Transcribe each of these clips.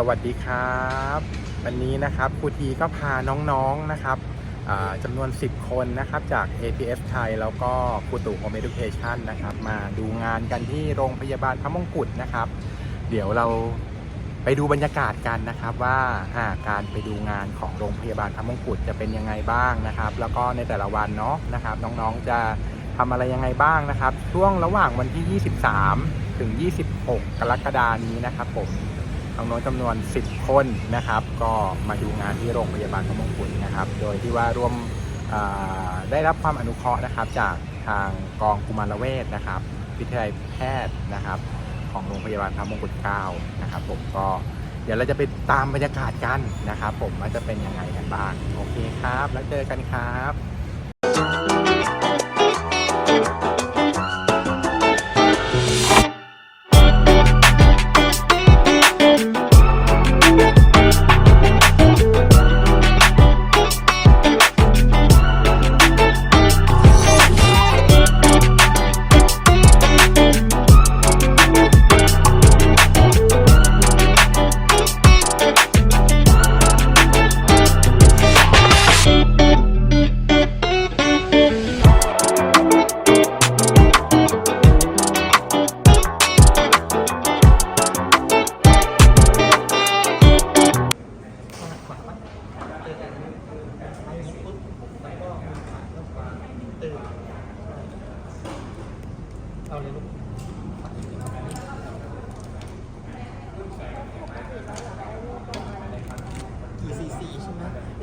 สวัสดีครับ วันนี้นะครับครูทีก็พาน้องๆนะครับจำนวน 10 คนนะครับจาก APS ไทย แล้วก็ครูตู่โฮมเอดูเคชันนะครับ มาดูงานกันที่โรงพยาบาลพระมงกุฎนะครับ เดี๋ยวเราไปดูบรรยากาศกันนะครับว่าอ่าการไปดูงานของโรงพยาบาลพระมงกุฎจะเป็นยังไงบ้างนะครับ แล้วก็ในแต่ละวันเนาะนะครับ น้องๆจะทำอะไรยังไงบ้างนะครับ ช่วงระหว่างวันที่ 23 ถึง 26 กรกฎานี้นะครับผม น้องๆจำนวน 10 คนนะครับ ก็มาดูงานที่โรงพยาบาลพระมงกุฎนะครับ โดยที่ว่าร่วมได้รับความอนุเคราะห์นะครับจากทางกองกุมารเวชนะครับ วิทยาลัยแพทย์นะครับ ของโรงพยาบาลพระมงกุฎเกล้านะครับ ผมก็เดี๋ยวเราจะไปตามบรรยากาศกันนะครับ ผมว่าจะเป็นยังไงกันบ้างโอเคครับ แล้วเจอกันครับ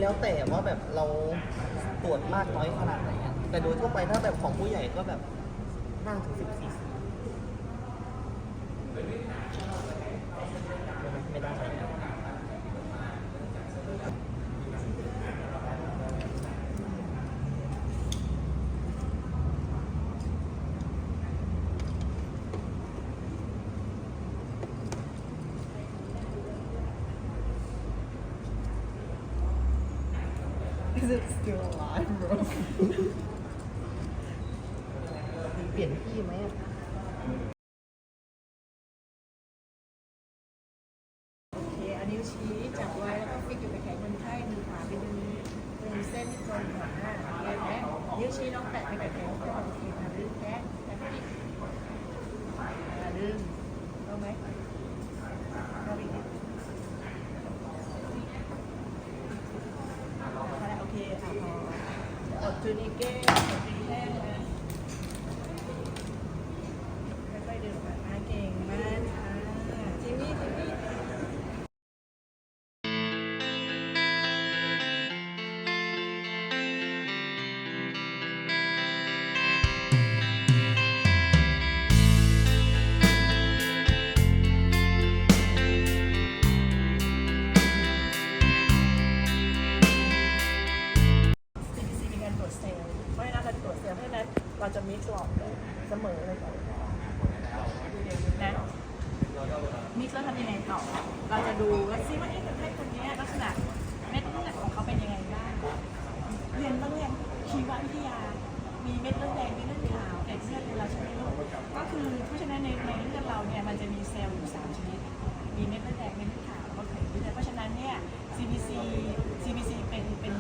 แล้วแต่ว่าแบบเราตรวจมากน้อยขนาดไหนอะแต่โดยทั่วไปถ้าแบบของผู้ใหญ่ก็แบบห้าถึงสิบสี่ไม่ได้ Is it still alive bro เปลี่ยนที่ไหมอะโอเคเอานิ้วชี้จับไว้แล้วก็ฟิกอยู่กับแขนคนไข้มือขวาไปดึงดึงเส้นที่ตรงขวาเห็นไหมนิ้วชี้น้องแตะไปกับแขนก่อนโอเคค่ะดึงแขนแขนปิดอ่าดึงเอาไหมเอาอีกนิดพอแล้วโอเคอะพ ออด มิกซ์แล้วทำยังไงต่อ เราจะดูว่าซิว่าเอ๊ะคนไข้คนนี้ลักษณะเม็ดเลือดของเขาเป็นยังไงบ้างเรียนต้องเรียนชีววิทยา มีเม็ดเลือดแดงเม็ดเลือดขาวเกล็ดเลือดเราใช่ไหมลูกก็คือเพราะฉะนั้นในในเลือดเราเนี่ยมันจะมีเซลล์อยู่สามชนิด มีเม็ดเลือดแดงเม็ดเลือดขาวแล้วก็เกล็ดเลือดเพราะฉะนั้นเนี่ย CBC CBC เป็นเป็น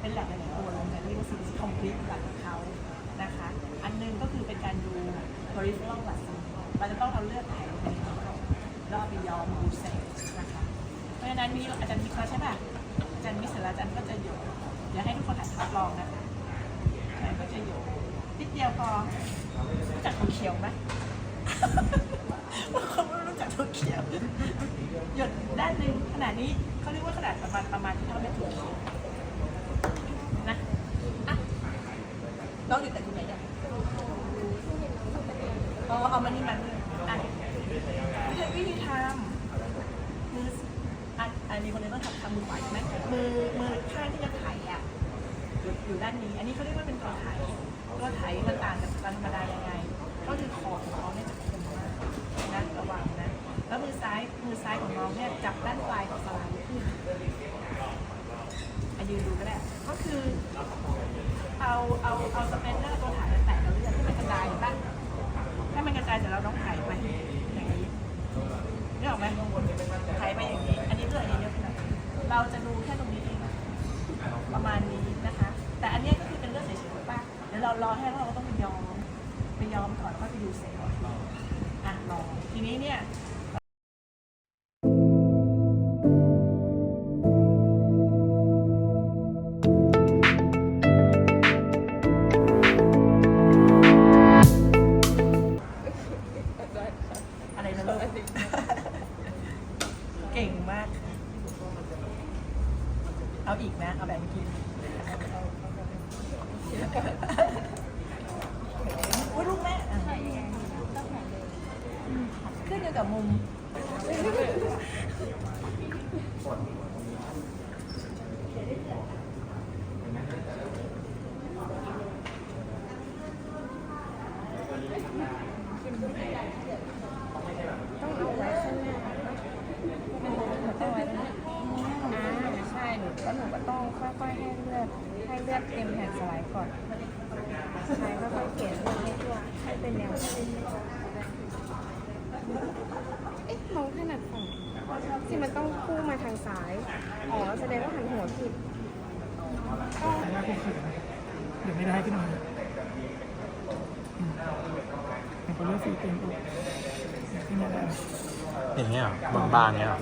เป็นแหล่งหลายตัวเลยนะเรียกว่า CBC complete หลักของเขานะคะ อันหนึงก็คือเป็นการดู peripheral blood cell เราจะต้องเอาเลือดถ่าย แล้วเอาไปย้อมดูเซลล์นะคะเพราะฉะนั้นมีอาจารย์มิกแล้วใช่ป่ะอาจารย์มิกเสร็จแล้วอาจารย์ก็จะหยดเดี๋ยวให้ทุกคนหัดทดลองนะคะอาจารย์ก็จะหยดนิดเดียวพอรู้จักถั่วเขียวไหมบาไม่รู้จักถั่วเขียวหยดด้านหนึ่งขนาดนี้เขาเรียกว่าขนาดประมาณประมาณที่เท่าเม็ดถั่วเขียวนะอะน้องอยู่แต่ที่ไหนเนี่ยอ๋อเอามานี่มันอะวิธีทำมือีคนนี้ต้องทำทำมือขวาใช่ไหมมือมือข้างที่จะไถอะอยู่อยู่ด้านนี้ อันนี้เขาเรียกว่าเป็นตัวไถตัวไถมันต่างจากตัวธรรมดายังไง ก็คือคอของเขาเนี่ยจะคมมากนะระวังนะ แล้วมือซ้ายมือซ้ายของน้องเนี่ยจับด้านปลายของสลด์ขึ้นอะยืนดูก็ได้ก็คือเอาเอาเอาสเปนเนอร์ตัวถ่ายแตะแล้วเลือดให้มันกระจายเห็นปะให้มันกระจายเสร็จแล้วน้องถ่ายไปอย่างนี้นึกออกไหม เราจะดูแค่ตรงนี้เองประมาณนี้นะคะ แต่อันนี้ก็คือเป็นเรื่องเฉยๆป่ะเดี๋ยวเรารอให้เราต้องไปยอมไปยอมก่อนแล้วก็ไปดูเซลล์อะรอทีนี้เนี่ย อุ้ยลูกแม่ขึ้นอยู่กับมุม ต้องเอาไว้ข้างหน้าต้องไว้อ่า ใช่หนูก็หนูก็ต้องค่อยๆให้เลือดให้เลือดเต็มแผ่นสไลด์ก่อนใช่ค่อยๆเขียนเลือดให้ตัวให้เป็นแนวเอ๊ะน้องถนัดฝั่งที่มันต้องคู่มาทางซ้าย อ๋อแสดงว่าหันหัวผิดเดี๋ยวไม่ได้ขึ้นมาเป็นคนเลือกสีเต็มอกขึ้นมาได้อย่างเงี้ยบางๆเงี้ย